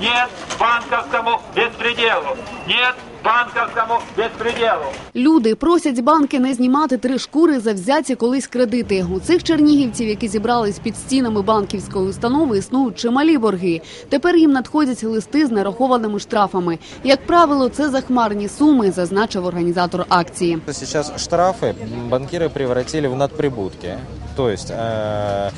Нет банковскому беспределу! Нет банковскому беспределу! Люди просять банки не знімати три шкури за взяті колись кредити. У цих чернігівців, які зібрались під стінами банківської установи, існують чималі борги. Тепер їм надходять листи з нарахованими штрафами. Як правило, це захмарні суми, зазначив організатор акції. Сейчас штрафы банкиры превратили в надприбутки. То есть, э,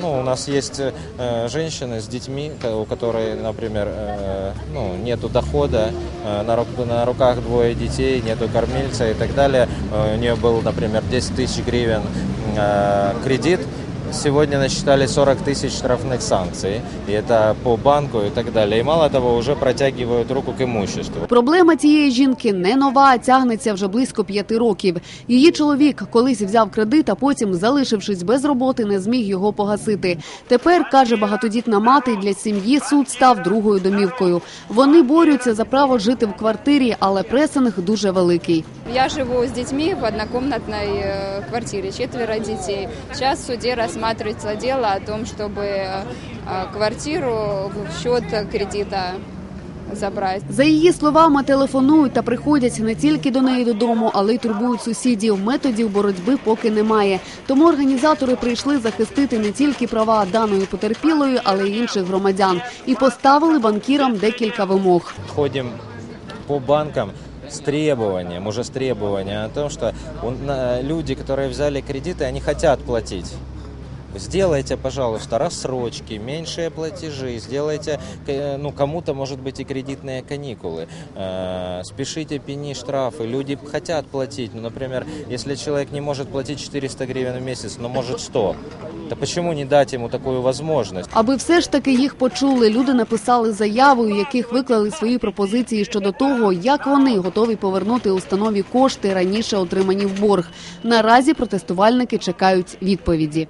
ну, у нас есть э, женщины с детьми, у которой, например, э, ну, нету дохода, э, на, ру- на руках двое детей, нету кормильца и так далее. Э, у нее был, например, 10 тысяч гривен э, кредит. Сегодня насчитали 40 тысяч штрафных санкций, и это по банку и так далее. И мало того, уже протягивают руку к имуществу. Проблема цієї жінки не нова, а тягнеться вже близько п'яти років. Її чоловік колись взяв кредит, а потім, залишившись без роботи, не зміг його погасити. Тепер каже багатодітна мати для сім'ї суд став другою домівкою. Вони борються за право жити в квартирі, але пресинг дуже великий. Я живу с детьми в однокомнатной э, квартире, четверо детей. Сейчас в суде рассматривается дело о том, чтобы э, квартиру в счет кредита забрать. За її словами, телефонують та приходять не тільки до неї додому, але й турбують сусідів. Методів боротьби поки немає. Тому організатори прийшли захистити не тільки права даної потерпілої, але й інших громадян, і поставили банкірам декілька вимог. ходим по банкам с требованием, уже с требованием о том, что на- люди, которые взяли кредиты, они хотят платить. Сделайте, пожалуйста, рассрочки, меньшие платежи, сделайте, э, ну, кому-то, может быть, и кредитные каникулы. Э, Спешите пени штрафы. Люди хотят платить. Ну, например, если человек не может платить 400 гривен в месяц, но может 100, то почему не дать ему такую возможность? Аби все ж таки їх почули, люди написали заяви, у яких виклали свої пропозиції щодо того, як вони готові повернути установі кошти раніше отримані в борг. Наразі протестувальники чекають відповіді.